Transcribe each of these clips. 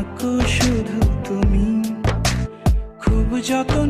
থাকো শুধু তুমি। খুব যত্ন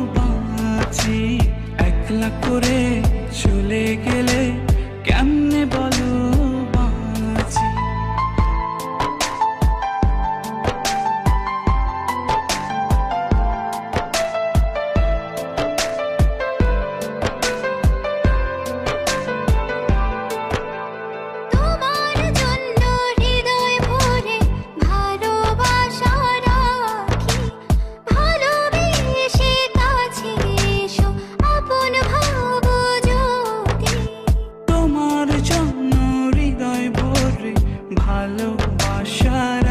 ভালোবাসার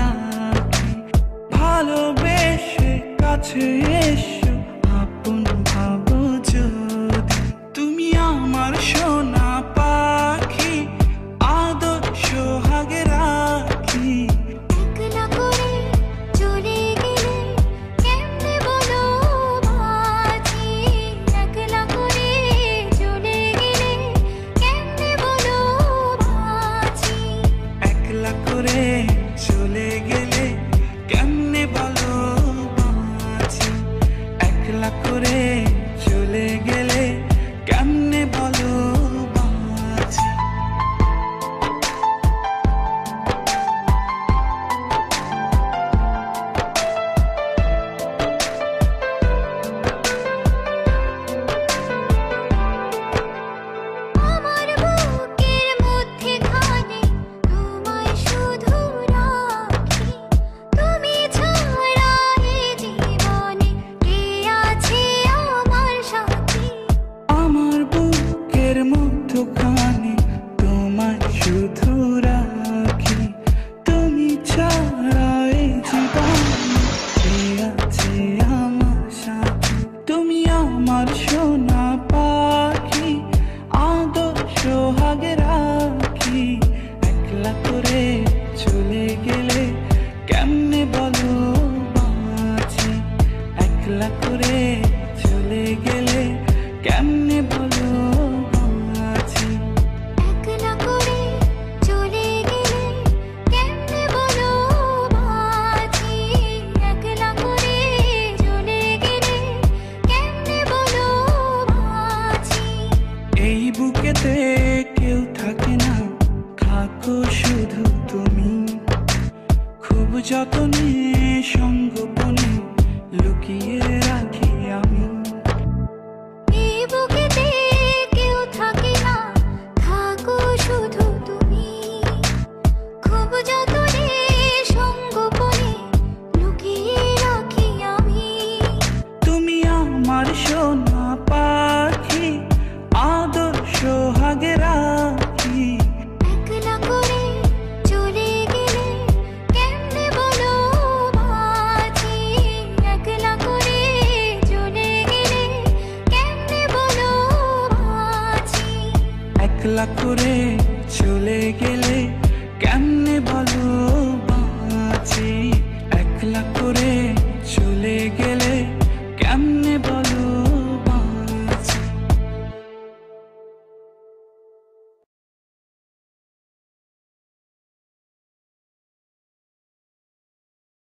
ভালোবেসে কাছে এসো। আপন ভাবো যদি তুমি আমার সব chorei. আগে রাখি একলা করে চলে গেলে কেমনে বলো বাঁচি একলা করে চলে গেলে কেমনে বুকেতে কেউ থাকে না। থাকো শুধু তুমি। খুব যতনে সঙ্গোপনে লুকিয়ে একলা করে চলে গেলে